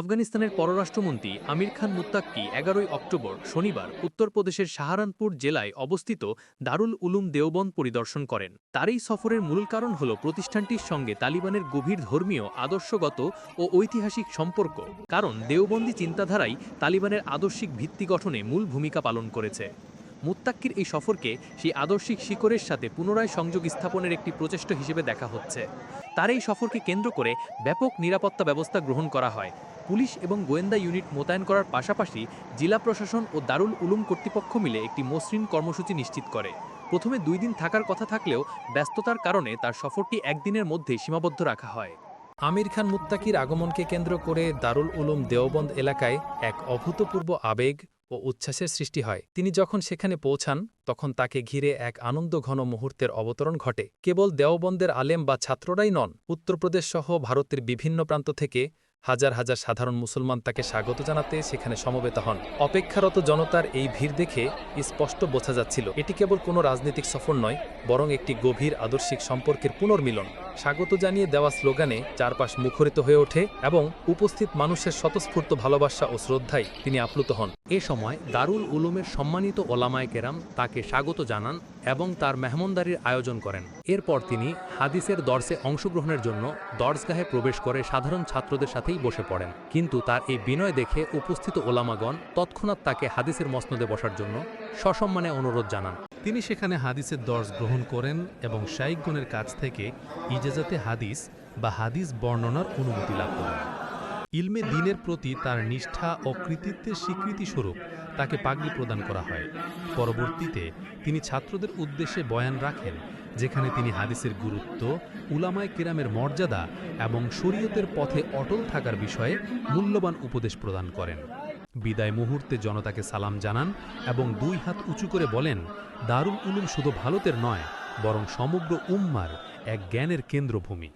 আফগানিস্তানের পররাষ্ট্রমন্ত্রী আমির খান মুত্তাক্কি এগারোই অক্টোবর শনিবার উত্তরপ্রদেশের সাহারানপুর জেলায় অবস্থিত দারুল উলুম দেওবন্দ পরিদর্শন করেন। তার এই সফরের মূল কারণ হল প্রতিষ্ঠানটির সঙ্গে তালিবানের গভীর ধর্মীয়, আদর্শগত ও ঐতিহাসিক সম্পর্ক, কারণ দেওবন্দি চিন্তাধারাই তালিবানের আদর্শিক ভিত্তি গঠনে মূল ভূমিকা পালন করেছে। মুত্তাক্কির এই সফরকে সেই আদর্শিক শিকড়ের সাথে পুনরায় সংযোগ স্থাপনের একটি প্রচেষ্টা হিসেবে দেখা হচ্ছে। তার এই সফরকে কেন্দ্র করে ব্যাপক নিরাপত্তা ব্যবস্থা গ্রহণ করা হয়। পুলিশ এবং গোয়েন্দা ইউনিট মোতায়েন করার পাশাপাশি জেলা প্রশাসন ও দারুল উলুম কর্তৃপক্ষ মিলে একটি মসৃণ কর্মসূচি নিশ্চিত করে। প্রথমে দুই দিন থাকার কথা থাকলেও ব্যস্ততার কারণে তার সফরটি একদিনের মধ্যে সীমাবদ্ধ রাখা হয়। আমির খান মুত্তাকির আগমনকে কেন্দ্র করে দারুল উলুম দেওবন্দ এলাকায় এক অভূতপূর্ব আবেগ ও উচ্ছ্বাসের সৃষ্টি হয়। তিনি যখন সেখানে পৌঁছান, তখন তাকে ঘিরে এক আনন্দঘন মুহূর্তের অবতরণ ঘটে। কেবল দেওবন্দের আলেম বা ছাত্ররাই নন, উত্তরপ্রদেশ সহ ভারতের বিভিন্ন প্রান্ত থেকে হাজার হাজার সাধারণ মুসলমান তাকে স্বাগত জানাতে সেখানে সমবেত হন। অপেক্ষারত জনতার এই ভিড় দেখে স্পষ্ট বোঝা যাচ্ছিল, এটি কেবল কোনো রাজনৈতিক সফর নয়, বরং একটি গভীর আদর্শিক সম্পর্কের পুনর্মিলন। স্বাগত জানিয়ে দেওয়া স্লোগানে চারপাশ মুখরিত হয়ে ওঠে এবং উপস্থিত মানুষের স্বতঃস্ফূর্ত ভালোবাসা ও শ্রদ্ধায় তিনি আপ্লুত হন। এ সময় দারুল উলুমের সম্মানিত ওলামায় কেরাম তাকে স্বাগত জানান এবং তার মেহমানদারির আয়োজন করেন। এরপর তিনি হাদিসের দর্শে অংশগ্রহণের জন্য দর্শগাহে প্রবেশ করে সাধারণ ছাত্রদের সাথেই বসে পড়েন। কিন্তু তার এই বিনয় দেখে উপস্থিত ওলামাগণ তৎক্ষণাৎ তাকে হাদিসের মসনদে বসার জন্য সসম্মানে অনুরোধ জানান। তিনি সেখানে হাদিসের দর্শ গ্রহণ করেন এবং শাইকগণের কাছ থেকে ইজাজাতে হাদিস বা হাদিস বর্ণনার অনুমতি লাভ করেন। ইলমে দিনের প্রতি তার নিষ্ঠা ও কৃতিত্বের স্বীকৃতিস্বরূপ তাকে পাগড়ি প্রদান করা হয়। পরবর্তীতে তিনি ছাত্রদের উদ্দেশ্যে বয়ান রাখেন, যেখানে তিনি হাদিসের গুরুত্ব, উলামায় কেরামের মর্যাদা এবং শরীয়তের পথে অটল থাকার বিষয়ে মূল্যবান উপদেশ প্রদান করেন। বিদায় মুহূর্তে জনতাকে সালাম জানান এবং দুই হাত উঁচু করে বলেন, দারুল উলুম শুধু ভারতের নয়, বরং সমগ্র উম্মার এক জ্ঞানের কেন্দ্রভূমি।